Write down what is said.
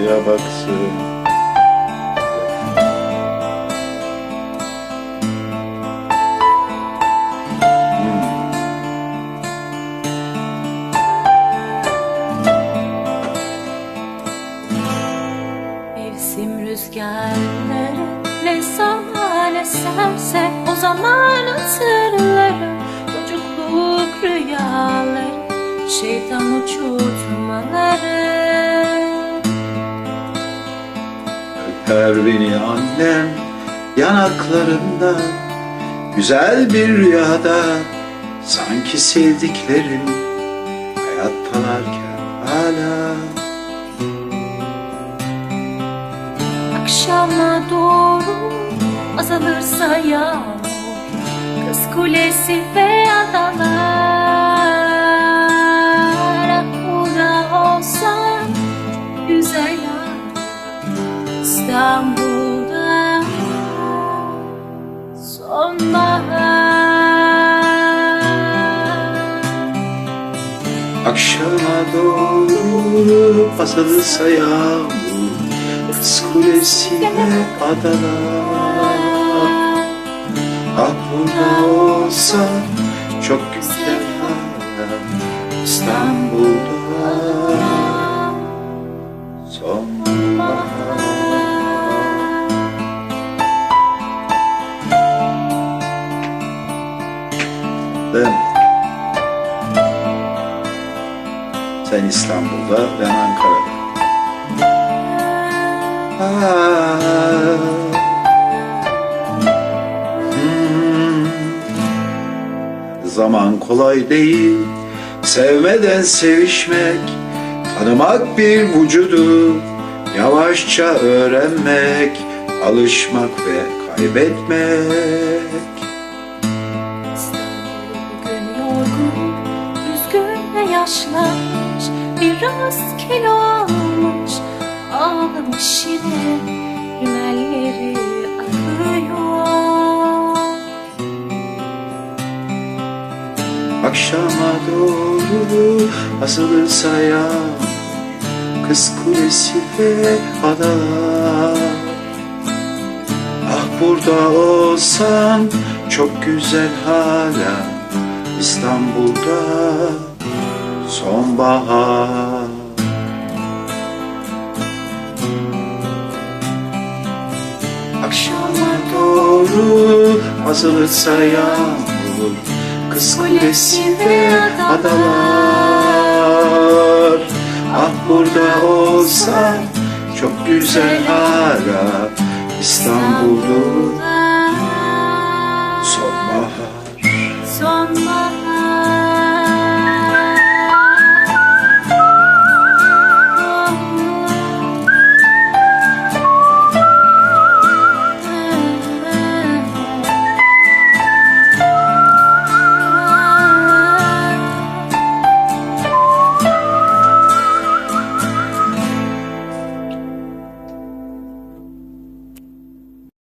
dünyaya baksın. Mevsim rüzgarları ne zaman o zaman hatırlarım Çocukluk rüyaları şeytan uçurtmaları Öper beni annem yanaklarında Güzel bir rüyada sanki sevdiklerim Hayattalarken hala. Akşama doğru azalırsa yağmur Kız kulesi ve adalar Akşama doğru azalırsa yağmur Kız kulesi ve adalar Ah burada olsa çok güzel hala İstanbul'da. Sonbahar Ben Sen İstanbul'da ben Ankara'da. Ah. Hmm. Zaman kolay değil. Sevmeden sevişmek Tanımak bir vücudu. Yavaşça öğrenmek Alışmak ve kaybetmek. Bugün Biraz kilo almış, ağlamış yine Rimelleri akıyor. Akşama doğru asılırsa yağmur Kız kulesi ve adalar. Ah burada olsan çok güzel hala İstanbul'da sonbahar. Akşama doğru azalırsa yağmur Kısmetinde adalar. Ah burada olsa çok güzel ara İstanbul'u sonbahar. Sonbahar.